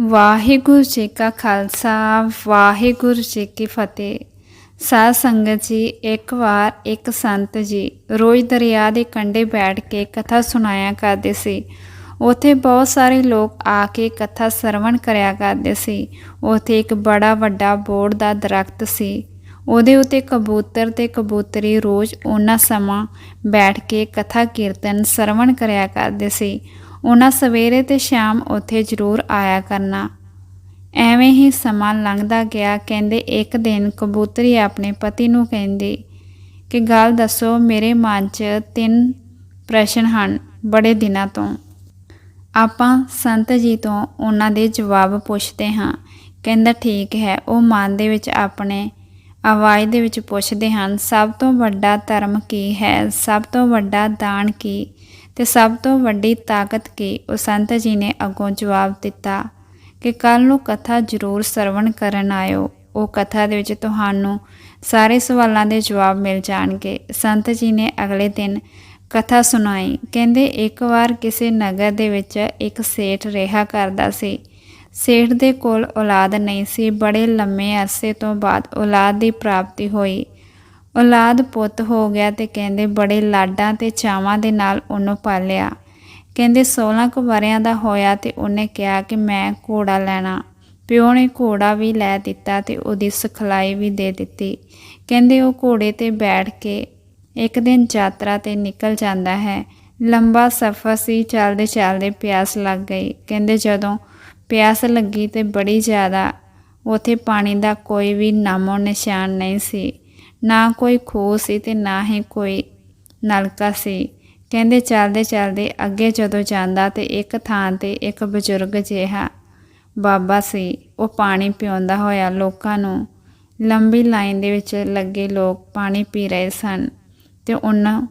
ਵਾਹਿਗੁਰੂ ਜੀ ਕਾ ਖਾਲਸਾ, ਵਾਹਿਗੁਰੂ ਜੀ ਕੀ ਫਤਿਹ। ਸਾਧ ਸੰਗਤ ਜੀ, ਇੱਕ ਵਾਰ ਇੱਕ ਸੰਤ ਜੀ ਰੋਜ਼ ਦਰਿਆ ਦੇ ਕੰਢੇ ਬੈਠ ਕੇ ਕਥਾ ਸੁਣਾਇਆ ਕਰਦੇ ਸੀ। ਉਥੇ ਬਹੁਤ ਸਾਰੇ ਲੋਕ ਆ ਕੇ ਕਥਾ ਸਰਵਣ ਕਰਿਆ ਕਰਦੇ ਸੀ। ਉਥੇ ਇੱਕ ਬੜਾ ਵੱਡਾ ਬੋੜ ਦਾ ਦਰਖਤ ਸੀ। ਉਹਦੇ ਉਤੇ ਕਬੂਤਰ ਤੇ ਕਬੂਤਰੀ ਰੋਜ਼ ਉਹਨਾਂ ਸਮਾਂ ਬੈਠ ਕੇ ਕਥਾ ਕੀਰਤਨ ਸਰਵਣ ਕਰਿਆ ਕਰਦੇ ਸੀ। ਉਹਨਾਂ ਸਵੇਰੇ ਤੇ ਸ਼ਾਮ ਉੱਥੇ ਜ਼ਰੂਰ ਆਇਆ ਕਰਨਾ। ਐਵੇਂ ਹੀ ਸਮਾਂ ਲੰਘਦਾ ਗਿਆ, ਕਹਿੰਦੇ ਇੱਕ ਦਿਨ ਕਬੂਤਰੀ ਆਪਣੇ ਪਤੀ ਨੂੰ ਕਹਿੰਦੀ, ਕਿ ਗੱਲ ਦੱਸੋ, ਮੇਰੇ ਮਨ 'ਚ ਤਿੰਨ ਪ੍ਰਸ਼ਨ ਹਨ ਬੜੇ ਦਿਨਾਂ ਤੋਂ। ਆਪਾਂ ਸੰਤ ਜੀ ਤੋਂ ਉਹਨਾਂ ਦੇ ਜਵਾਬ ਪੁੱਛਦੇ ਹਾਂ। ਕਹਿੰਦਾ, ਠੀਕ ਹੈ। ਉਹ ਮਨ ਦੇ ਵਿੱਚ ਆਪਣੇ ਆਵਾਜ਼ ਦੇ ਵਿੱਚ ਪੁੱਛਦੇ ਹਨ, ਸਭ ਤੋਂ ਵੱਡਾ ਧਰਮ ਕੀ ਹੈ? ਸਭ ਤੋਂ ਵੱਡਾ ਦਾਨ ਕੀ ਤੇ ਸਭ ਤੋਂ ਵੱਡੀ ਤਾਕਤ ਕਿ? ਉਹ ਸੰਤ ਜੀ ਨੇ ਅੱਗੋਂ ਜਵਾਬ ਦਿੱਤਾ ਕਿ ਕੱਲ ਨੂੰ ਕਥਾ ਜ਼ਰੂਰ ਸਰਵਣ ਕਰਨ ਆਇਓ। ਉਹ ਕਥਾ ਦੇ ਵਿੱਚ ਤੁਹਾਨੂੰ ਸਾਰੇ ਸਵਾਲਾਂ ਦੇ ਜਵਾਬ ਮਿਲ ਜਾਣਗੇ। ਸੰਤ ਜੀ ਨੇ ਅਗਲੇ ਦਿਨ ਕਥਾ ਸੁਣਾਈ। ਕਹਿੰਦੇ, ਇੱਕ ਵਾਰ ਕਿਸੇ ਨਗਰ ਦੇ ਵਿੱਚ ਇੱਕ ਸੇਠ ਰਿਹਾ ਕਰਦਾ ਸੀ। ਸੇਠ ਦੇ ਕੋਲ ਔਲਾਦ ਨਹੀਂ ਸੀ। ਬੜੇ ਲੰਮੇ ਅਰਸੇ ਤੋਂ ਬਾਅਦ ਔਲਾਦ ਦੀ ਪ੍ਰਾਪਤੀ ਹੋਈ। ਔਲਾਦ ਪੁੱਤ ਹੋ ਗਿਆ ਤੇ ਕਹਿੰਦੇ ਬੜੇ ਲਾਡਾਂ ਤੇ ਚਾਵਾਂ ਦੇ ਨਾਲ ਉਹਨੂੰ ਪਾਲਿਆ। ਕਹਿੰਦੇ 16 ਕੁ ਵਰਿਆਂ ਦਾ ਹੋਇਆ ਤੇ ਉਹਨੇ ਕਿਹਾ ਕਿ ਮੈਂ ਘੋੜਾ ਲੈਣਾ। ਪਿਓ ਨੇ ਘੋੜਾ ਵੀ ਲੈ ਦਿੱਤਾ ਤੇ ਉਹਦੀ ਸਿਖਲਾਈ ਵੀ ਦੇ ਦਿੱਤੀ। ਕਹਿੰਦੇ ਉਹ ਘੋੜੇ ਤੇ ਬੈਠ ਕੇ ਇੱਕ ਦਿਨ ਯਾਤਰਾ ਤੇ ਨਿਕਲ ਜਾਂਦਾ ਹੈ। ਲੰਬਾ ਸਫ਼ਰ ਸੀ, ਚੱਲਦੇ ਚੱਲਦੇ ਪਿਆਸ ਲੱਗ ਗਈ। ਕਹਿੰਦੇ ਜਦੋਂ ਪਿਆਸ ਲੱਗੀ ਤੇ ਬੜੀ ਜ਼ਿਆਦਾ, ਉਥੇ ਪਾਣੀ ਦਾ ਕੋਈ ਵੀ ਨਾਮੋ ਨਿਸ਼ਾਨ ਨਹੀਂ ਸੀ। ਨਾ ਕੋਈ ਖੂਹ ਸੀ ਤੇ ਨਾ ਹੀ ਕੋਈ ਨਲਕਾ ਸੀ। ਕਹਿੰਦੇ ਚੱਲਦੇ ਚੱਲਦੇ ਅੱਗੇ ਜਦੋਂ ਜਾਂਦਾ ਤੇ ਇੱਕ ਥਾਂ ਤੇ ਇੱਕ ਬਜ਼ੁਰਗ ਜਿਹਾ ਬਾਬਾ ਸੀ। ਉਹ ਪਾਣੀ ਪਿਉਂਦਾ ਹੋਇਆ ਲੋਕਾਂ ਨੂੰ। ਲੰਬੀ ਲਾਈਨ ਦੇ ਵਿੱਚ ਲੱਗੇ ਲੋਕ ਪਾਣੀ ਪੀ ਰਹੇ ਸਨ ਤੇ ਉਹਨਾਂ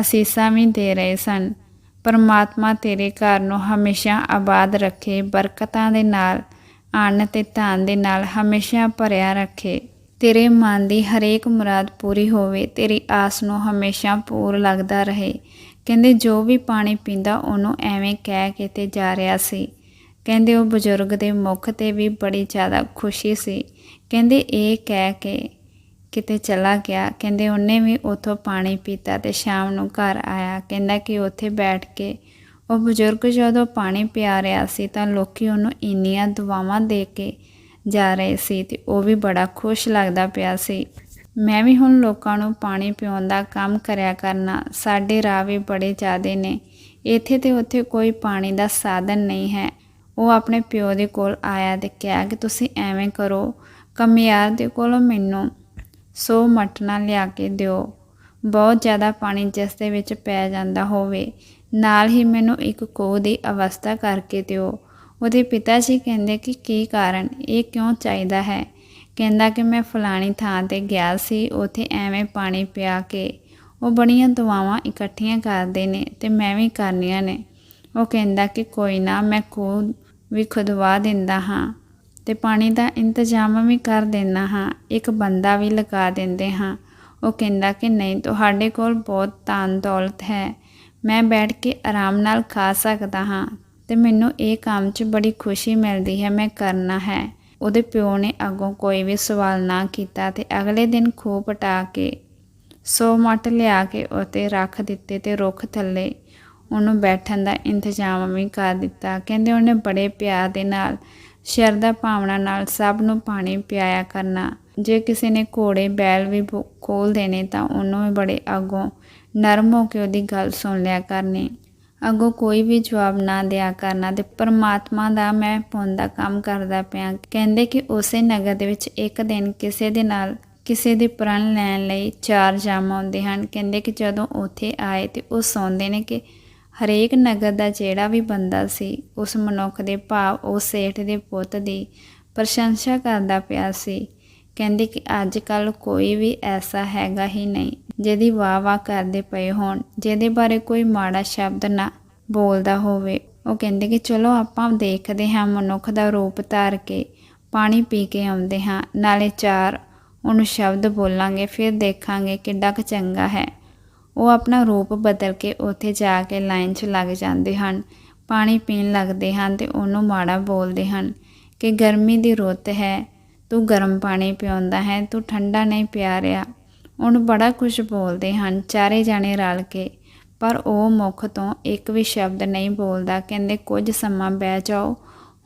ਅਸੀਸਾਂ ਵੀ ਦੇ ਰਹੇ ਸਨ। ਪਰਮਾਤਮਾ ਤੇਰੇ ਘਰ ਨੂੰ ਹਮੇਸ਼ਾ ਆਬਾਦ ਰੱਖੇ, ਬਰਕਤਾਂ ਦੇ ਨਾਲ ਅੰਨ ਤੇ ਧਨ ਦੇ ਨਾਲ ਹਮੇਸ਼ਾ ਭਰਿਆ ਰੱਖੇ। ਤੇਰੇ ਮਨ ਦੀ ਹਰੇਕ ਮੁਰਾਦ ਪੂਰੀ ਹੋਵੇ, ਤੇਰੀ ਆਸ ਨੂੰ ਹਮੇਸ਼ਾ ਪੂਰ ਲੱਗਦਾ ਰਹੇ। ਕਹਿੰਦੇ, ਜੋ ਵੀ ਪਾਣੀ ਪੀਂਦਾ, ਉਹਨੂੰ ਐਵੇਂ ਕਹਿ ਕੇ ਤੇ ਜਾ ਰਿਹਾ ਸੀ। ਕਹਿੰਦੇ, ਉਹ ਬਜ਼ੁਰਗ ਦੇ ਮੁਖ ਤੇ ਵੀ ਬੜੀ ਜ਼ਿਆਦਾ ਖੁਸ਼ੀ ਸੀ। ਕਹਿੰਦੇ, ਇਹ ਕਹਿ ਕੇ ਕਿਤੇ ਚਲਾ ਗਿਆ। ਕਹਿੰਦੇ, ਉਹਨੇ ਵੀ ਉਥੋਂ ਪਾਣੀ ਪੀਤਾ ਤੇ ਸ਼ਾਮ ਨੂੰ ਘਰ ਆਇਆ। ਕਹਿੰਦਾ ਕਿ ਉੱਥੇ ਬੈਠ ਕੇ ਉਹ ਬਜ਼ੁਰਗ ਜਦੋਂ ਪਾਣੀ ਪਿਆ ਰਿਹਾ ਸੀ ਤਾਂ ਲੋਕੀ ਉਹਨੂੰ ਇੰਨੀਆਂ ਦੁਆਵਾਂ ਦੇ ਕੇ ਜਾ ਰਹੇ ਸੀ ਤੇ ਉਹ ਵੀ ਬੜਾ ਖੁਸ਼ ਲੱਗਦਾ ਪਿਆ ਸੀ। ਮੈਂ ਵੀ ਹੁਣ ਲੋਕਾਂ ਨੂੰ ਪਾਣੀ ਪਿਉਣ ਦਾ ਕੰਮ ਕਰਿਆ ਕਰਨਾ, ਸਾਡੇ ਰਾਹ ਵੀ ਬੜੇ ਜ਼ਿਆਦੇ ਨੇ। ਇੱਥੇ ਤੇ ਉੱਥੇ ਕੋਈ ਪਾਣੀ ਦਾ ਸਾਧਨ ਨਹੀਂ ਹੈ। ਉਹ ਆਪਣੇ ਪਿਓ ਦੇ ਕੋਲ ਆਇਆ ਤੇ ਕਿਹਾ ਕਿ ਤੁਸੀਂ ਐਵੇਂ ਕਰੋ, ਕਮਿਆਰ ਦੇ ਕੋਲੋਂ ਮੈਨੂੰ 100 ਮਟਣਾ ਲਿਆ ਕੇ ਦਿਓ। ਬਹੁਤ ਜ਼ਿਆਦਾ ਪਾਣੀ ਜਿਸ ਦੇ ਵਿੱਚ ਪੈ ਜਾਂਦਾ ਹੋਵੇ, ਨਾਲ ਹੀ ਮੈਨੂੰ ਇੱਕ ਕੋਹ ਦੀ ਅਵਸਥਾ ਕਰਕੇ ਦਿਓ। ਉਹਦੇ ਪਿਤਾ ਜੀ ਕਹਿੰਦੇ ਕਿ ਕੀ ਕਾਰਨ? ਇਹ ਕਿਉਂ ਚਾਹੀਦਾ ਹੈ? ਕਹਿੰਦਾ ਕਿ ਮੈਂ ਫਲਾਣੀ ਥਾਂ ਤੇ ਗਿਆ ਸੀ, ਉਥੇ ਐਵੇਂ ਪਾਣੀ ਪਿਆ ਕੇ ਉਹ ਬੜੀਆਂ ਦੁਆਵਾਂ ਇਕੱਠੀਆਂ ਕਰਦੇ ਨੇ ਤੇ ਮੈਂ ਵੀ ਕਰਨੀਆਂ ਨੇ। ਉਹ ਕਹਿੰਦਾ ਕਿ ਕੋਈ ਨਾ, ਮੈਂ ਖੂਹ ਵੀ ਖੁਦਵਾ ਦਿੰਦਾ ਹਾਂ ਤੇ ਪਾਣੀ ਦਾ ਇੰਤਜ਼ਾਮ ਵੀ ਕਰ ਦਿੰਦਾ ਹਾਂ, ਇੱਕ ਬੰਦਾ ਵੀ ਲਗਾ ਦਿੰਦੇ ਹਾਂ। ਉਹ ਕਹਿੰਦਾ ਕਿ ਨਹੀਂ, ਤੁਹਾਡੇ ਕੋਲ ਬਹੁਤ ਤਾਨ ਦੌਲਤ ਹੈ, ਮੈਂ ਬੈਠ ਕੇ ਆਰਾਮ ਨਾਲ ਖਾ ਸਕਦਾ ਹਾਂ। ਤੇ ਮੈਨੂੰ ਇਹ ਕੰਮ 'ਚ ਬੜੀ ਖੁਸ਼ੀ ਮਿਲਦੀ ਹੈ, ਮੈਂ ਕਰਨਾ ਹੈ। ਉਹਦੇ ਪਿਓ ਨੇ ਅੱਗੋਂ ਕੋਈ ਵੀ ਸਵਾਲ ਨਾ ਕੀਤਾ ਤੇ ਅਗਲੇ ਦਿਨ ਖੂਹ ਪਟਾ ਕੇ 100 ਮੱਟ ਲਿਆ ਕੇ ਉਤੇ ਰੱਖ ਦਿੱਤੇ ਤੇ ਰੁੱਖ ਥੱਲੇ ਉਹਨੂੰ ਬੈਠਣ ਦਾ ਇੰਤਜ਼ਾਮ ਵੀ ਕਰ ਦਿੱਤਾ। ਕਹਿੰਦੇ ਉਹਨੇ ਬੜੇ ਪਿਆਰ ਦੇ ਨਾਲ ਸ਼ਰਧਾ ਭਾਵਨਾ ਨਾਲ ਸਭ ਨੂੰ ਪਾਣੀ ਪਿਆਇਆ ਕਰਨਾ। ਜੇ ਕਿਸੇ ਨੇ ਘੋੜੇ, ਬੈਲ ਵੀ ਖੋਲ ਦੇਣੇ ਤਾਂ ਉਹਨੂੰ ਵੀ ਬੜੇ ਅੱਗੋਂ ਨਰਮ ਹੋ ਕੇ ਉਹਦੀ ਗੱਲ ਸੁਣ ਲਿਆ ਕਰਨੀ। ਅੱਗੋਂ ਕੋਈ ਵੀ ਜਵਾਬ ਨਾ ਦਿਆ ਕਰਨਾ ਤੇ ਪਰਮਾਤਮਾ ਦਾ ਮੈਂ ਪੁੰਨ ਦਾ ਕੰਮ ਕਰਦਾ ਪਿਆ। ਕਹਿੰਦੇ ਕਿ ਉਸੇ ਨਗਰ ਦੇ ਵਿੱਚ ਇੱਕ ਦਿਨ ਕਿਸੇ ਦੇ ਨਾਲ, ਕਿਸੇ ਦੇ ਪ੍ਰਣ ਲੈਣ ਲਈ ਚਾਰ ਜਾਮ ਆਉਂਦੇ ਹਨ। ਕਹਿੰਦੇ ਕਿ ਜਦੋਂ ਉੱਥੇ ਆਏ ਤੇ ਉਹ ਸੌਂਦੇ ਨੇ ਕਿ ਹਰੇਕ ਨਗਰ ਦਾ ਜਿਹੜਾ ਵੀ ਬੰਦਾ ਸੀ, ਉਸ ਮਨੁੱਖ ਦੇ ਭਾਵ, ਉਹ ਸੇਠ ਦੇ ਪੁੱਤ ਦੀ ਪ੍ਰਸ਼ੰਸਾ ਕਰਦਾ ਪਿਆ ਸੀ। ਕਹਿੰਦੇ ਕਿ ਅੱਜ ਕੱਲ ਕੋਈ ਵੀ ਐਸਾ ਹੈਗਾ ਹੀ ਨਹੀਂ, ਜਿਹਦੀ ਵਾਹ ਵਾਹ ਕਰਦੇ ਪਏ ਹੋਣ, ਜਿਹਦੇ ਬਾਰੇ ਕੋਈ ਮਾੜਾ ਸ਼ਬਦ ਨਾ ਬੋਲਦਾ ਹੋਵੇ। ਉਹ ਕਹਿੰਦੇ ਕਿ ਚਲੋ ਆਪਾਂ ਦੇਖਦੇ ਹਾਂ ਮਨੁੱਖ ਦਾ ਰੂਪ ਧਾਰ ਕੇ ਪਾਣੀ ਪੀ ਕੇ ਆਉਂਦੇ ਹਾਂ, ਨਾਲੇ ਚਾਰ ਉਹਨੂੰ ਸ਼ਬਦ ਬੋਲਾਂਗੇ, ਫਿਰ ਦੇਖਾਂਗੇ ਕਿੱਡਾ ਕੁ ਚੰਗਾ ਹੈ। ਉਹ ਆਪਣਾ ਰੂਪ ਬਦਲ ਕੇ ਉੱਥੇ ਜਾ ਕੇ ਲਾਈਨ 'ਚ ਲੱਗ ਜਾਂਦੇ ਹਨ, ਪਾਣੀ ਪੀਣ ਲੱਗਦੇ ਹਨ ਤੇ ਉਹਨੂੰ ਮਾੜਾ ਬੋਲਦੇ ਹਨ ਕਿ ਗਰਮੀ ਦੀ ਰੁੱਤ ਹੈ ਤੂੰ ਗਰਮ ਪਾਣੀ ਪਿਆਉਂਦਾ ਹੈ, ਤੂੰ ਠੰਡਾ ਨਹੀਂ ਪਿਆ ਰਿਹਾ। ਹੁਣ ਬੜਾ ਕੁਝ ਬੋਲਦੇ ਹਨ, ਚਾਰੇ ਜਾਣੇ ਰਲ ਕੇ। ਪਰ ਉਹ ਮੁਖ ਤੋਂ ਇੱਕ ਵੀ ਸ਼ਬਦ ਨਹੀਂ ਬੋਲਦਾ, ਕਹਿੰਦੇ, ਕੁਝ ਸਮਾਂ ਬਹਿ ਜਾਓ,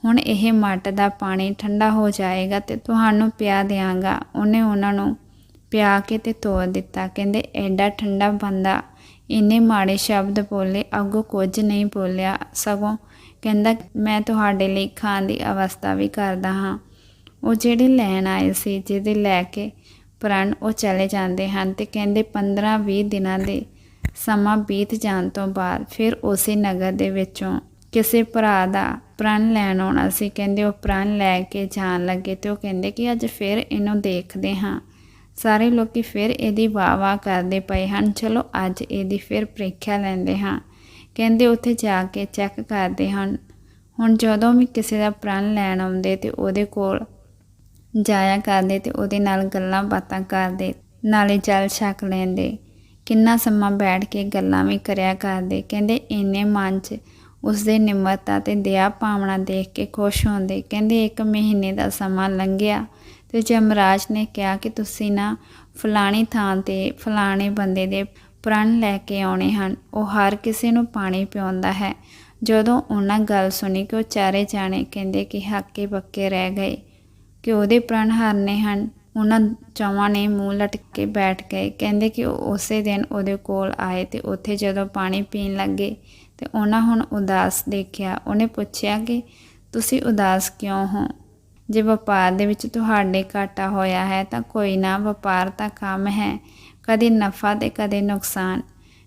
ਹੁਣ ਇਹ ਮੱਟ ਦਾ ਪਾਣੀ ਠੰਡਾ ਹੋ ਜਾਏਗਾ ਤੇ ਤੁਹਾਨੂੰ ਪਿਆ ਦਿਆਂਗਾ। ਉਹਨੇ ਉਹਨਾਂ ਨੂੰ ਪਿਆ ਕੇ ਤੇ ਤੋੜ ਦਿੱਤਾ। ਕਹਿੰਦੇ, ਐਡਾ ਠੰਡਾ ਬੰਦਾ। ਇੰਨੇ ਮਾੜੇ ਸ਼ਬਦ ਬੋਲੇ, ਅੱਗੋਂ ਕੁਝ ਨਹੀਂ ਬੋਲਿਆ। ਸਗੋਂ ਕਹਿੰਦਾ, ਮੈਂ ਤੁਹਾਡੇ ਲਈ ਖਾਣ ਦੀ ਅਵਸਥਾ ਵੀ ਕਰਦਾ ਹਾਂ। ਉਹ ਜਿਹੜੇ ਲੈਣ ਆਏ ਸੀ, ਜਿਹਦੇ ਲੈ ਕੇ ਪ੍ਰਣ ਉਹ ਚਲੇ ਜਾਂਦੇ ਹਨ ਤੇ ਕਹਿੰਦੇ 15-20 ਦਿਨਾਂ ਦੇ ਸਮਾਂ ਬੀਤ ਜਾਣ ਤੋਂ ਬਾਅਦ ਫਿਰ ਉਸੇ ਨਗਰ ਦੇ ਵਿੱਚੋਂ ਕਿਸੇ ਭਰਾ ਦਾ ਪ੍ਰਣ ਲੈਣ ਆਉਣਾ ਸੀ। ਕਹਿੰਦੇ ਉਹ ਪ੍ਰਣ ਲੈ ਕੇ ਜਾਣ ਲੱਗੇ ਤੇ ਉਹ ਕਹਿੰਦੇ ਕਿ ਅੱਜ ਫਿਰ ਇਹਨੂੰ ਦੇਖਦੇ ਹਾਂ। ਸਾਰੇ ਲੋਕੀ ਫਿਰ ਇਹਦੀ ਵਾਹ ਵਾਹ ਕਰਦੇ ਪਏ ਹਨ। ਚਲੋ ਅੱਜ ਇਹਦੀ ਫਿਰ ਪ੍ਰੀਖਿਆ ਲੈਂਦੇ ਹਾਂ। ਕਹਿੰਦੇ ਉੱਥੇ ਜਾ ਕੇ ਚੈੱਕ ਕਰਦੇ ਹਨ। ਹੁਣ ਜਦੋਂ ਵੀ ਕਿਸੇ ਦਾ ਪ੍ਰਣ ਲੈਣ ਆਉਂਦੇ ਤੇ ਉਹਦੇ ਕੋਲ ਜਾਇਆ ਕਰਦੇ ਤੇ ਉਹਦੇ ਨਾਲ ਗੱਲਾਂ ਬਾਤਾਂ ਕਰਦੇ, ਨਾਲੇ ਜਲ ਛਕ ਲੈਂਦੇ। ਕਿੰਨਾ ਸਮਾਂ ਬੈਠ ਕੇ ਗੱਲਾਂ ਵੀ ਕਰਿਆ ਕਰਦੇ, ਕਹਿੰਦੇ ਇੰਨੇ ਮਨ 'ਚ ਉਸਦੇ ਨਿਮਰਤਾ ਤੇ ਦਇਆ ਭਾਵਨਾ ਦੇਖ ਕੇ ਖੁਸ਼ ਹੁੰਦੇ। ਕਹਿੰਦੇ ਇੱਕ ਮਹੀਨੇ ਦਾ ਸਮਾਂ ਲੰਘਿਆ ਤੇ ਜਮਰਾਜ ਨੇ ਕਿਹਾ ਕਿ ਤੁਸੀਂ ਨਾ ਫਲਾਣੀ ਥਾਂ ਤੇ ਫਲਾਣੇ ਬੰਦੇ ਦੇ ਪ੍ਰਣ ਲੈ ਕੇ ਆਉਣੇ ਹਨ, ਉਹ ਹਰ ਕਿਸੇ ਨੂੰ ਪਾਣੀ ਪਿਆਉਂਦਾ ਹੈ। ਜਦੋਂ ਉਹਨਾਂ ਗੱਲ ਸੁਣੀ ਕਿ ਉਹ ਚਾਰੇ ਜਾਣੇ ਕਹਿੰਦੇ ਕਿ ਹੱਕੇ ਬੱਕੇ ਰਹਿ ਗਏ ਕਿ ਉਹਦੇ ਪ੍ਰਣ ਹਾਰਨੇ ਹਨ। ਉਹਨਾਂ ਚੌਵਾਂ ਨੇ ਮੂੰਹ ਲਟਕ ਕੇ ਬੈਠ ਗਏ। ਕਹਿੰਦੇ ਕਿ ਉਹ ਉਸੇ ਦਿਨ ਉਹਦੇ ਕੋਲ ਆਏ ਤੇ ਉੱਥੇ ਜਦੋਂ ਪਾਣੀ ਪੀਣ ਲੱਗੇ ਤੇ ਉਹਨਾਂ ਹੁਣ ਉਦਾਸ ਦੇਖਿਆ। ਉਹਨੇ ਪੁੱਛਿਆ ਕਿ ਤੁਸੀਂ ਉਦਾਸ ਕਿਉਂ ਹੋ? ਜੇ ਵਪਾਰ ਦੇ ਵਿੱਚ ਤੁਹਾਡੇ ਘਾਟਾ ਹੋਇਆ ਹੈ ਤਾਂ ਕੋਈ ਨਾ, ਵਪਾਰ ਤਾਂ ਕੰਮ ਹੈ, ਕਦੇ ਨਫਾ ਤੇ ਕਦੇ ਨੁਕਸਾਨ।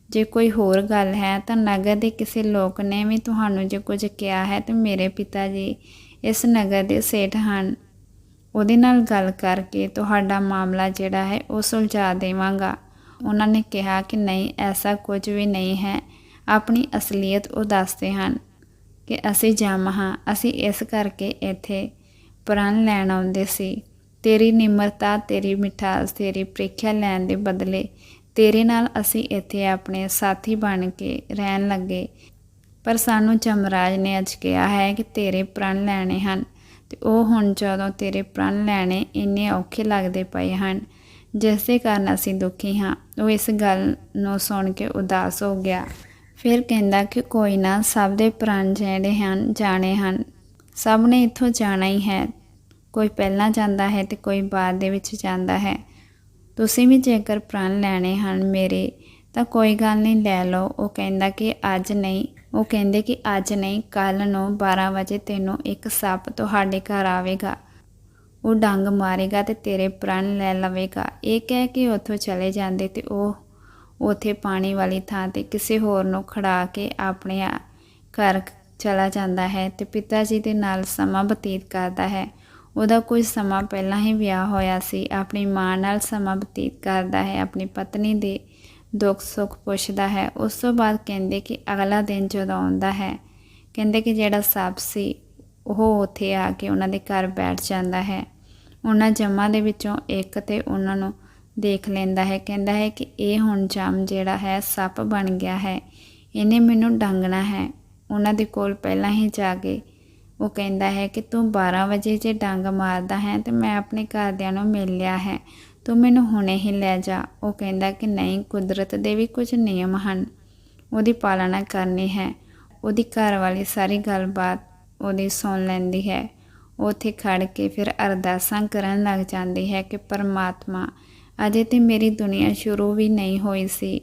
ਜੇ ਕੋਈ ਹੋਰ ਗੱਲ ਹੈ ਤਾਂ ਨਗਰ ਦੇ ਕਿਸੇ ਲੋਕ ਨੇ ਵੀ ਤੁਹਾਨੂੰ ਜੇ ਕੁਝ ਕਿਹਾ ਹੈ ਤੇ ਮੇਰੇ ਪਿਤਾ ਜੀ ਇਸ ਨਗਰ ਦੇ ਸੇਠ ਹਨ। ਉਹਦੇ ਨਾਲ ਗੱਲ ਕਰਕੇ ਤੁਹਾਡਾ ਮਾਮਲਾ ਜਿਹੜਾ ਹੈ ਉਹ ਸੁਲਝਾ ਦੇਵਾਂਗਾ। ਉਹਨਾਂ ਨੇ ਕਿਹਾ ਕਿ ਨਹੀਂ, ਐਸਾ ਕੁਝ ਵੀ ਨਹੀਂ ਹੈ। ਆਪਣੀ ਅਸਲੀਅਤ ਉਹ ਦੱਸਦੇ ਹਨ ਕਿ ਅਸੀਂ ਜਮ ਹਾਂ। ਅਸੀਂ ਇਸ ਕਰਕੇ ਇੱਥੇ ਪ੍ਰਣ ਲੈਣ ਆਉਂਦੇ ਸੀ। ਤੇਰੀ ਨਿਮਰਤਾ, ਤੇਰੀ ਮਿਠਾਸ, ਤੇਰੀ ਪ੍ਰੀਖਿਆ ਲੈਣ ਦੇ ਬਦਲੇ ਤੇਰੇ ਨਾਲ ਅਸੀਂ ਇੱਥੇ ਆਪਣੇ ਸਾਥੀ ਬਣ ਕੇ ਰਹਿਣ ਲੱਗੇ। ਪਰ ਸਾਨੂੰ ਜਮਰਾਜ ਨੇ ਅੱਜ ਕਿਹਾ ਹੈ ਕਿ ਤੇਰੇ ਪ੍ਰਣ ਲੈਣੇ ਹਨ। ਤੇ ਉਹ ਹੁਣ ਜਦੋਂ ਤੇਰੇ ਪ੍ਰਣ ਲੈਣੇ ਇੰਨੇ ਔਖੇ ਲੱਗਦੇ ਪਏ ਹਨ, ਜਿਸ ਦੇ ਕਾਰਨ ਅਸੀਂ ਦੁਖੀ ਹਾਂ। ਉਹ ਇਸ ਗੱਲ ਨੂੰ ਸੁਣ ਕੇ ਉਦਾਸ ਹੋ ਗਿਆ। ਫਿਰ ਕਹਿੰਦਾ ਕਿ ਕੋਈ ਨਾ, ਸਭ ਦੇ ਪ੍ਰਣ ਜਿਹੜੇ ਹਨ, ਜਾਣੇ ਹਨ। ਸਭ ਨੇ ਇੱਥੋਂ ਜਾਣਾ ਹੀ ਹੈ। ਕੋਈ ਪਹਿਲਾਂ ਜਾਂਦਾ ਹੈ ਤੇ ਕੋਈ ਬਾਅਦ ਦੇ ਵਿੱਚ ਜਾਂਦਾ ਹੈ। ਤੁਸੀਂ ਵੀ ਜੇਕਰ ਪ੍ਰਣ ਲੈਣੇ ਹਨ ਮੇਰੇ, ਤਾਂ ਕੋਈ ਗੱਲ ਨਹੀਂ, ਲੈ ਲਓ। ਉਹ ਕਹਿੰਦਾ ਕਿ ਅੱਜ ਨਹੀਂ ਉਹ ਕਹਿੰਦੇ ਕਿ ਅੱਜ ਨਹੀਂ ਕੱਲ ਨੂੰ 12 ਵਜੇ ਤੈਨੂੰ ਇੱਕ ਸੱਪ ਤੁਹਾਡੇ ਘਰ ਆਵੇਗਾ। ਉਹ ਡੰਗ ਮਾਰੇਗਾ ਤੇ ਤੇਰੇ ਪ੍ਰਣ ਲੈ ਲਵੇਗਾ। ਇਹ ਕਹਿ ਕੇ ਉੱਥੋਂ ਚਲੇ ਜਾਂਦੇ ਤੇ ਉਹ ਉਥੇ ਪਾਣੀ ਵਾਲੀ ਥਾਂ ਤੇ ਕਿਸੇ ਹੋਰ ਨੂੰ ਖੜਾ ਕੇ ਆਪਣੇ ਘਰ ਚਲਾ ਜਾਂਦਾ ਹੈ ਤੇ ਪਿਤਾ ਜੀ ਦੇ ਨਾਲ ਸਮਾਂ ਬਤੀਤ ਕਰਦਾ ਹੈ। ਉਹਦਾ ਕੁਝ ਸਮਾਂ ਪਹਿਲਾਂ ਹੀ ਵਿਆਹ ਹੋਇਆ ਸੀ। ਆਪਣੀ ਮਾਂ ਨਾਲ ਸਮਾਂ ਬਤੀਤ ਕਰਦਾ ਹੈ। ਆਪਣੀ ਪਤਨੀ ਦੇ ਦੁੱਖ ਸੁੱਖ ਪੁੱਛਦਾ ਹੈ। ਉਸ ਤੋਂ ਬਾਅਦ ਕਹਿੰਦੇ ਕਿ ਅਗਲਾ ਦਿਨ ਜਦੋਂ ਆਉਂਦਾ ਹੈ, ਕਹਿੰਦੇ ਕਿ ਜਿਹੜਾ ਸੱਪ ਸੀ, ਉਹ ਉੱਥੇ ਆ ਕੇ ਉਹਨਾਂ ਦੇ ਘਰ ਬੈਠ ਜਾਂਦਾ ਹੈ। ਉਹਨਾਂ ਜਮਾਂ ਦੇ ਵਿੱਚੋਂ ਇੱਕ ਤੇ ਉਹਨਾਂ ਨੂੰ ਦੇਖ ਲੈਂਦਾ ਹੈ। ਕਹਿੰਦਾ ਹੈ ਕਿ ਇਹ ਹੁਣ ਜਮ ਜਿਹੜਾ ਹੈ, ਸੱਪ ਬਣ ਗਿਆ ਹੈ। ਇਹਨੇ ਮੈਨੂੰ ਡੰਗਣਾ ਹੈ। ਉਹਨਾਂ ਦੇ ਕੋਲ ਪਹਿਲਾਂ ਹੀ ਜਾ ਕੇ ਉਹ ਕਹਿੰਦਾ ਹੈ ਕਿ ਤੂੰ 12 ਵਜੇ ਜੇ ਡੰਗ ਮਾਰਦਾ ਹੈ, ਤੇ ਮੈਂ ਆਪਣੇ ਘਰਦਿਆਂ ਨੂੰ ਮਿਲ ਲਿਆ ਹੈ। ਤੂੰ ਮੈਨੂੰ ਹੁਣੇ ਹੀ ਲੈ ਜਾ। ਉਹ ਕਹਿੰਦਾ ਕਿ ਨਹੀਂ, ਕੁਦਰਤ ਦੇ ਵੀ ਕੁਝ ਨਿਯਮ ਹਨ। ਉਹਦੀ ਪਾਲਣਾ ਕਰਨੀ ਹੈ। ਉਹਦੀ ਘਰ ਵਾਲੀ ਸਾਰੀ ਗੱਲਬਾਤ ਉਹਦੀ ਸੁਣ ਲੈਂਦੀ ਹੈ। ਉਹ ਉੱਥੇ ਖੜ ਕੇ ਫਿਰ ਅਰਦਾਸਾਂ ਕਰਨ ਲੱਗ ਜਾਂਦੀ ਹੈ ਕਿ ਪਰਮਾਤਮਾ, ਅਜੇ ਤੇ ਮੇਰੀ ਦੁਨੀਆ ਸ਼ੁਰੂ ਵੀ ਨਹੀਂ ਹੋਈ ਸੀ।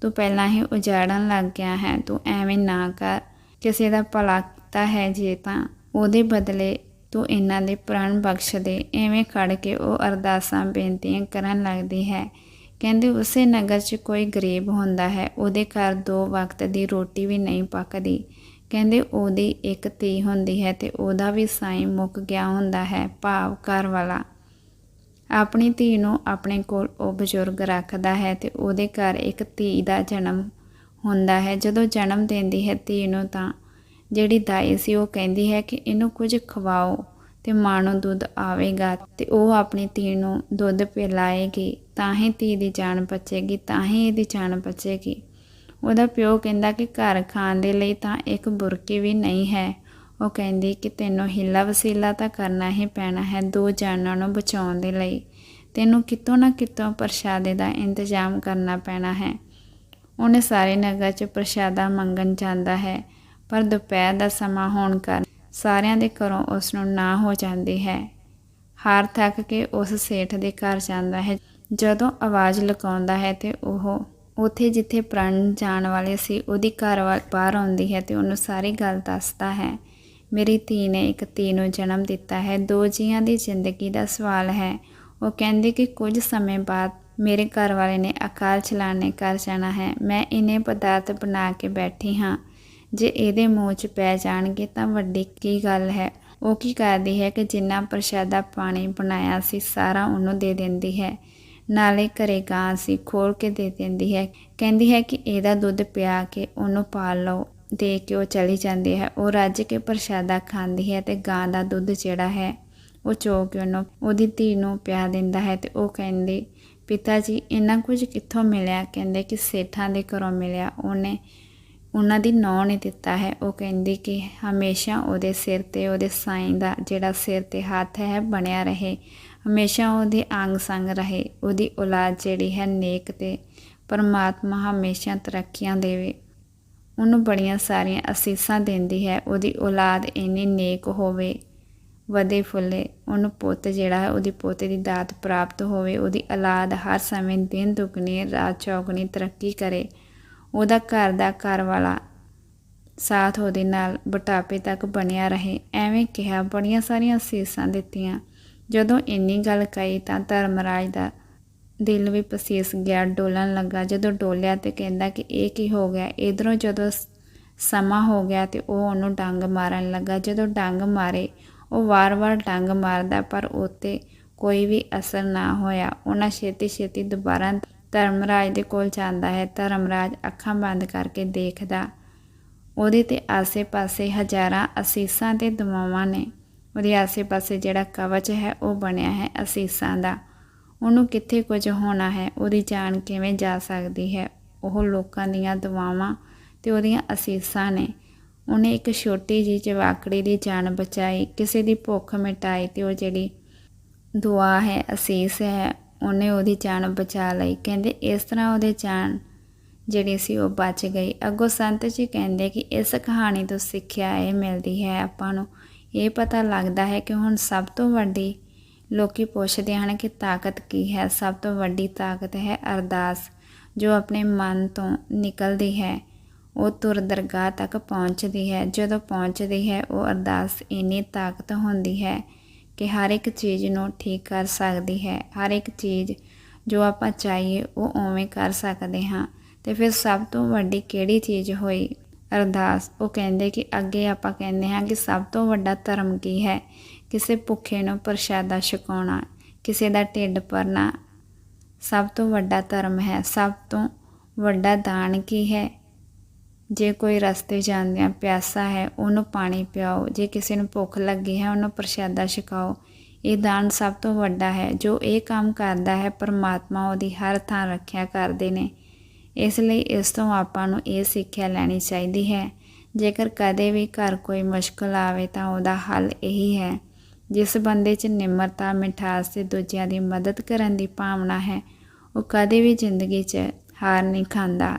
ਤੂੰ ਪਹਿਲਾਂ ਹੀ ਉਜਾੜਨ ਲੱਗ ਗਿਆ ਹੈ। ਤੂੰ ਐਵੇਂ ਨਾ ਕਰ। ਕਿਸੇ ਦਾ ਭਲਾ ਕੀਤਾ ਹੈ ਜੇ ਤਾਂ। ਉਹਦੇ ਬਦਲੇ ਤੂੰ ਇਹਨਾਂ ਦੇ ਪ੍ਰਾਣ ਬਖਸ਼ ਦੇ। ਐਵੇਂ ਖੜ ਕੇ ਉਹ ਅਰਦਾਸਾਂ, ਬੇਨਤੀਆਂ ਕਰਨ ਲੱਗਦੀ ਹੈ। ਕਹਿੰਦੇ, ਉਸੇ ਨਗਰ 'ਚ ਕੋਈ ਗਰੀਬ ਹੁੰਦਾ ਹੈ, ਉਹਦੇ ਘਰ ਦੋ ਵਕਤ ਦੀ ਰੋਟੀ ਵੀ ਨਹੀਂ ਪੱਕਦੀ। ਕਹਿੰਦੇ, ਉਹਦੀ ਇੱਕ ਧੀ ਹੁੰਦੀ ਹੈ ਤੇ ਉਹਦਾ ਵੀ ਸਾਈਂ ਮੁੱਕ ਗਿਆ ਹੁੰਦਾ ਹੈ, ਭਾਵ ਘਰ ਵਾਲਾ। ਆਪਣੀ ਧੀ ਨੂੰ ਆਪਣੇ ਕੋਲ ਉਹ ਬਜ਼ੁਰਗ ਰੱਖਦਾ ਹੈ ਤੇ ਉਹਦੇ ਘਰ ਇੱਕ ਧੀ ਦਾ ਜਨਮ ਹੁੰਦਾ ਹੈ। ਜਦੋਂ ਜਨਮ ਦਿੰਦੀ ਹੈ ਧੀ ਨੂੰ ਤਾਂ ਜਿਹੜੀ ਦਾਈ ਸੀ, ਉਹ ਕਹਿੰਦੀ ਹੈ ਕਿ ਇਹਨੂੰ ਕੁਝ ਖਵਾਓ ਤੇ ਮਾਂ ਨੂੰ ਦੁੱਧ ਆਵੇਗਾ ਤੇ ਉਹ ਆਪਣੀ ਧੀ ਨੂੰ ਦੁੱਧ ਪਿਲਾਏਗੀ, ਤਾਂ ਹੀ ਧੀ ਦੀ ਜਾਨ ਬਚੇਗੀ, ਤਾਂ ਹੀ ਇਹਦੀ ਜਾਨ ਬਚੇਗੀ। ਉਹਦਾ ਪਿਓ ਕਹਿੰਦਾ ਕਿ ਘਰ ਖਾਣ ਦੇ ਲਈ ਤਾਂ ਇੱਕ ਬੁਰਕੀ ਵੀ ਨਹੀਂ ਹੈ। ਉਹ ਕਹਿੰਦੀ ਕਿ ਤੈਨੂੰ ਹਿੱਲਾ ਵਸੀਲਾ ਤਾਂ ਕਰਨਾ ਹੀ ਪੈਣਾ ਹੈ ਦੋ ਜਾਨਾਂ ਨੂੰ ਬਚਾਉਣ ਦੇ ਲਈ। ਤੈਨੂੰ ਕਿਤੋਂ ਨਾ ਕਿਤੋਂ ਪ੍ਰਸ਼ਾਦੇ ਦਾ ਇੰਤਜ਼ਾਮ ਕਰਨਾ ਪੈਣਾ ਹੈ। ਉਹਨੇ ਸਾਰੇ ਨਗਰ 'ਚ ਪ੍ਰਸ਼ਾਦਾ ਮੰਗਣ ਜਾਂਦਾ ਹੈ। ਪਰ ਦੁਪਹਿਰ ਦਾ ਸਮਾਂ ਹੋਣ ਕਾਰਨ ਸਾਰਿਆਂ ਦੇ ਘਰੋਂ ਉਸ ਨੂੰ ਨਾ ਹੋ ਜਾਂਦੀ ਹੈ। ਹਾਰ ਥੱਕ ਕੇ ਉਸ ਸੇਠ ਦੇ ਘਰ ਜਾਂਦਾ ਹੈ। ਜਦੋਂ ਆਵਾਜ਼ ਲਗਾਉਂਦਾ ਹੈ ਤੇ ਉਹ ਉਥੇ ਜਿੱਥੇ ਪ੍ਰਣ ਜਾਣ ਵਾਲੇ ਸੀ, ਉਹਦੀ ਘਰ ਵਾਲ ਬਾਹਰ ਆਉਂਦੀ ਹੈ ਤੇ ਉਹਨੂੰ ਸਾਰੀ ਗੱਲ ਦੱਸਦਾ ਹੈ। ਮੇਰੀ ਧੀ ਨੇ ਇੱਕ ਧੀ ਨੂੰ ਜਨਮ ਦਿੱਤਾ ਹੈ। ਦੋ ਜੀਆਂ ਦੀ ਜ਼ਿੰਦਗੀ ਦਾ ਸਵਾਲ ਹੈ। ਉਹ ਕਹਿੰਦੀ ਕਿ ਕੁਝ ਸਮੇਂ ਬਾਅਦ ਮੇਰੇ ਘਰ ਵਾਲੇ ਨੇ ਅਕਾਲ ਚਲਾਣੇ ਕਰ ਜਾਣਾ ਹੈ। ਮੈਂ ਇਹਨੇ ਪਦਾਰਥ ਬਣਾ ਕੇ ਬੈਠੀ ਹਾਂ। ਜੇ ਇਹਦੇ ਮੂੰਹ 'ਚ ਪੈ ਜਾਣਗੇ ਤਾਂ ਵੱਡੀ ਕੀ ਗੱਲ ਹੈ? ਉਹ ਕੀ ਕਰਦੀ ਹੈ ਕਿ ਜਿੰਨਾ ਪ੍ਰਸ਼ਾਦਾ ਪਾਣੀ ਬਣਾਇਆ ਸੀ, ਸਾਰਾ ਉਹਨੂੰ ਦੇ ਦਿੰਦੀ ਹੈ। ਨਾਲੇ ਘਰੇ ਗਾਂ ਸੀ ਖੋਲ ਕੇ ਦੇ ਦਿੰਦੀ ਹੈ। ਕਹਿੰਦੀ ਹੈ ਕਿ ਇਹਦਾ ਦੁੱਧ ਪਿਆ ਕੇ ਉਹਨੂੰ ਪਾਲ ਲਓ। ਦੇ ਕੇ ਉਹ ਚਲੀ ਜਾਂਦੀ ਹੈ। ਉਹ ਰੱਜ ਕੇ ਪ੍ਰਸ਼ਾਦਾ ਖਾਂਦੀ ਹੈ ਤੇ ਗਾਂ ਦਾ ਦੁੱਧ ਜਿਹੜਾ ਹੈ, ਉਹ ਚੋ ਕੇ ਉਹਨੂੰ, ਉਹਦੀ ਧੀ ਨੂੰ ਪਿਆ ਦਿੰਦਾ ਹੈ ਤੇ ਉਹ ਕਹਿੰਦੀ, ਪਿਤਾ ਜੀ, ਇੰਨਾ ਕੁਝ ਕਿੱਥੋਂ ਮਿਲਿਆ? ਕਹਿੰਦੇ ਕਿ ਸੇਠਾਂ ਦੇ ਘਰੋਂ ਮਿਲਿਆ। ਉਹਨੇ ਉਹਨਾਂ ਦੀ ਨੌਂ ਨੇ ਦਿੱਤਾ ਹੈ। ਉਹ ਕਹਿੰਦੀ ਕਿ ਹਮੇਸ਼ਾ ਉਹਦੇ ਸਿਰ ਤੇ, ਉਹਦੇ ਸਾਈਂ ਦਾ ਜਿਹੜਾ ਸਿਰ ਤੇ ਹੱਥ ਹੈ ਬਣਿਆ ਰਹੇ। ਹਮੇਸ਼ਾ ਉਹਦੇ ਅੰਗ ਸੰਗ ਰਹੇ। ਉਹਦੀ ਔਲਾਦ ਜਿਹੜੀ ਹੈ, ਨੇਕ ਤੇ ਪਰਮਾਤਮਾ ਹਮੇਸ਼ਾ ਤਰੱਕੀਆਂ ਦੇਵੇ। ਉਹਨੂੰ ਬੜੀਆਂ ਸਾਰੀਆਂ ਅਸੀਸਾਂ ਦਿੰਦੀ ਹੈ। ਉਹਦੀ ਔਲਾਦ ਇੰਨੀ ਨੇਕ ਹੋਵੇ, ਵਧੇ ਫੁੱਲੇ, ਉਹਨੂੰ ਪੁੱਤ ਜਿਹੜਾ ਹੈ, ਉਹਦੀ ਪੋਤੇ ਦੀ ਦਾਤ ਪ੍ਰਾਪਤ ਹੋਵੇ, ਉਹਦੀ ਔਲਾਦ ਹਰ ਸਮੇਂ ਦਿਨ ਦੁਗਣੀ, ਰਾਤ ਚੌਗਣੀ ਤਰੱਕੀ ਕਰੇ। ਉਹਦਾ ਘਰ ਦਾ ਘਰ ਵਾਲਾ ਸਾਥ ਉਹਦੇ ਨਾਲ ਬਟਾਪੇ ਤੱਕ ਬਣਿਆ ਰਹੇ। ਐਵੇਂ ਕਿਹਾ, ਬੜੀਆਂ ਸਾਰੀਆਂ ਅਸੀਸਾਂ ਦਿੱਤੀਆਂ। ਜਦੋਂ ਇੰਨੀ ਗੱਲ ਕਹੀ ਤਾਂ ਧਰਮਰਾਜ ਦਾ ਦਿਲ ਵੀ ਪਸੀਸ ਗਿਆ, ਡੋਲਣ ਲੱਗਾ। ਜਦੋਂ ਡੋਲਿਆ ਤੇ ਕਹਿੰਦਾ ਕਿ ਇਹ ਕੀ ਹੋ ਗਿਆ? ਇਧਰੋਂ ਜਦੋਂ ਸਮਾਂ ਹੋ ਗਿਆ ਤੇ ਉਹ ਉਹਨੂੰ ਡੰਗ ਮਾਰਨ ਲੱਗਾ। ਜਦੋਂ ਡੰਗ ਮਾਰੇ, ਉਹ ਵਾਰ-ਵਾਰ ਡੰਗ ਮਾਰਦਾ ਪਰ ਉਤੇ ਕੋਈ ਵੀ ਅਸਰ ਨਾ ਹੋਇਆ। ਉਹਨਾਂ ਛੇਤੀ ਛੇਤੀ ਦੁਬਾਰਾ ਧਰਮਰਾਜ ਦੇ ਕੋਲ ਜਾਂਦਾ ਹੈ, ਧਰਮਰਾਜ ਅੱਖਾਂ ਬੰਦ ਕਰਕੇ ਦੇਖਦਾ। ਉਹਦੇ ਤੇ ਆਸੇ-ਪਾਸੇ ਹਜ਼ਾਰਾਂ ਅਸੀਸਾਂ ਤੇ ਦੁਆਵਾਂ ਨੇ। ਉਹਦੇ ਆਸੇ-ਪਾਸੇ ਜਿਹੜਾ ਕਵਚ ਹੈ, ਉਹ ਬਣਿਆ ਹੈ ਅਸੀਸਾਂ ਦਾ। ਉਹਨੂੰ ਕਿੱਥੇ ਕੁਝ ਹੋਣਾ ਹੈ, ਉਹਦੀ ਜਾਨ ਕਿਵੇਂ ਜਾ ਸਕਦੀ ਹੈ, ਉਹ ਲੋਕਾਂ ਦੀਆਂ ਦੁਆਵਾਂ ਤੇ ਉਹਦੀਆਂ ਅਸੀਸਾਂ ਨੇ। ਉਹਨੇ ਇੱਕ ਛੋਟੀ ਜਿਹੀ ਜਵਾਕੜੀ ਦੀ ਜਾਨ ਬਚਾਈ, ਕਿਸੇ ਦੀ ਭੁੱਖ ਮਿਟਾਈ ਤੇ ਉਹ ਜਿਹੜੀ ਦੁਆ ਹੈ, ਅਸੀਸ ਹੈ ਉਹਨੇ ਉਹਦੀ ਜਾਨ ਬਚਾ ਲਈ। ਕਹਿੰਦੇ, ਇਸ ਤਰ੍ਹਾਂ ਉਹਦੇ ਜਾਨ ਜਿਹੜੀ ਸੀ ਉਹ ਬਚ ਗਈ। ਅੱਗੋਂ ਸੰਤ ਜੀ ਕਹਿੰਦੇ ਕਿ ਇਸ ਕਹਾਣੀ ਤੋਂ ਸਿੱਖਿਆ ਇਹ ਮਿਲਦੀ ਹੈ ਆਪਾਂ ਨੂੰ। ਇਹ ਪਤਾ ਲੱਗਦਾ ਹੈ ਕਿ ਹੁਣ ਸਭ ਤੋਂ ਵੱਡੀ ਲੋਕੀ ਪੁੱਛਦੇ ਹਨ ਕਿ ਤਾਕਤ ਕੀ ਹੈ। ਸਭ ਤੋਂ ਵੱਡੀ ਤਾਕਤ ਹੈ ਅਰਦਾਸ, ਜੋ ਆਪਣੇ ਮਨ ਤੋਂ ਨਿਕਲਦੀ ਹੈ। ਉਹ ਤੁਰ ਦਰਗਾਹ ਤੱਕ ਪਹੁੰਚਦੀ ਹੈ। ਜਦੋਂ ਪਹੁੰਚਦੀ ਹੈ, ਉਹ ਅਰਦਾਸ ਇੰਨੀ ਤਾਕਤ ਹੁੰਦੀ ਹੈ ਕਿ ਹਰ ਇੱਕ ਚੀਜ਼ ਨੂੰ ਠੀਕ ਕਰ ਸਕਦੀ ਹੈ। ਹਰ ਇੱਕ ਚੀਜ਼ ਜੋ ਆਪਾਂ ਚਾਹੀਏ, ਉਹ ਉਵੇਂ ਕਰ ਸਕਦੇ ਹਾਂ। ਤੇ ਫਿਰ ਸਭ ਤੋਂ ਵੱਡੀ ਕਿਹੜੀ ਚੀਜ਼ ਹੋਈ? ਅਰਦਾਸ। ਉਹ ਕਹਿੰਦੇ ਕਿ ਅੱਗੇ ਆਪਾਂ ਕਹਿੰਦੇ ਹਾਂ ਕਿ ਸਭ ਤੋਂ ਵੱਡਾ ਧਰਮ ਕੀ ਹੈ? ਕਿਸੇ ਭੁੱਖੇ ਨੂੰ ਪ੍ਰਸ਼ਾਦਾ ਛਕਾਉਣਾ, ਕਿਸੇ ਦਾ ਢਿੱਡ ਭਰਨਾ। ਸਭ ਤੋਂ ਵੱਡਾ ਧਰਮ ਹੈ। ਸਭ ਤੋਂ ਵੱਡਾ ਦਾਨ ਕੀ ਹੈ? ਜੇ ਕੋਈ ਰਸਤੇ ਜਾਂਦਿਆਂ ਪਿਆਸਾ ਹੈ, ਉਹਨੂੰ ਪਾਣੀ ਪਿਆਓ। ਜੇ ਕਿਸੇ ਨੂੰ ਭੁੱਖ ਲੱਗੀ ਹੈ, ਉਹਨੂੰ ਪ੍ਰਸ਼ਾਦਾ ਛਕਾਓ। ਇਹ ਦਾਨ ਸਭ ਤੋਂ ਵੱਡਾ ਹੈ, ਜੋ ਇਹ ਕੰਮ ਕਰਦਾ ਹੈ, ਪਰਮਾਤਮਾ ਉਹਦੀ ਹਰ ਥਾਂ ਰੱਖਿਆ ਕਰਦੇ ਨੇ। ਇਸ ਲਈ ਇਸ ਤੋਂ ਆਪਾਂ ਨੂੰ ਇਹ ਸਿੱਖਿਆ ਲੈਣੀ ਚਾਹੀਦੀ ਹੈ। ਜੇਕਰ ਕਦੇ ਵੀ ਘਰ ਕੋਈ ਮੁਸ਼ਕਲ ਆਵੇ, ਤਾਂ ਉਹਦਾ ਹੱਲ ਇਹੀ ਹੈ। ਜਿਸ ਬੰਦੇ 'ਚ ਨਿਮਰਤਾ, ਮਿਠਾਸ ਤੇ ਦੂਜਿਆਂ ਦੀ ਮਦਦ ਕਰਨ ਦੀ ਭਾਵਨਾ ਹੈ, ਉਹ ਕਦੇ ਵੀ ਜ਼ਿੰਦਗੀ 'ਚ ਹਾਰ ਨਹੀਂ ਖਾਂਦਾ।